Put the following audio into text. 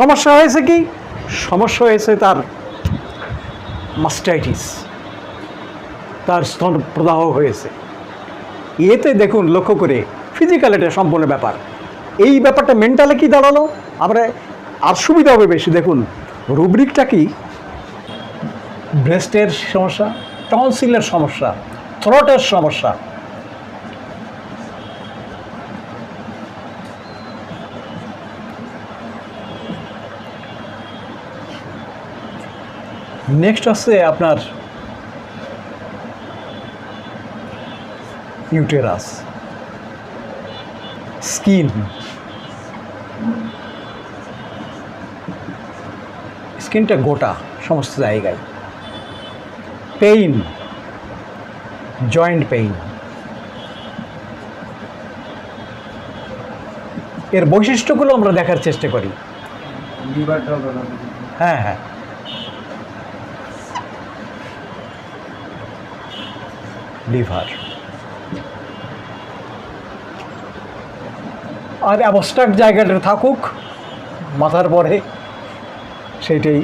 সমস্যা হয়েছে কি? সমস্যা হয়েছে তার মাস্টাইটিস তার স্তন প্রদাহ হয়েছে। এতে দেখুন, লক্ষ্য করে ফিজিক্যাল এটা সম্পূর্ণ ব্যাপার। এই ব্যাপারটা মেন্টালে কি দাঁড়াল? আমরা আর সুবিধা হবে বেশি, দেখুন রুব্রিকটা কি? ব্রেস্টের সমস্যা টনসিলের সমস্যা থ্রোটের সমস্যা নেক্সট আছে আপনার ইউটেরাস স্কিন স্কিনটা গোটা সমস্ত জায়গায়। পেইন জয়েন্ট পেইন এর বৈশিষ্ট্যগুলো আমরা দেখার চেষ্টা করি। হ্যাঁ হ্যাঁ। লিভার। আর অ্যাবস্ট্রাক্ট জায়গাটা থাকুক মাথার পরে সেইটাই।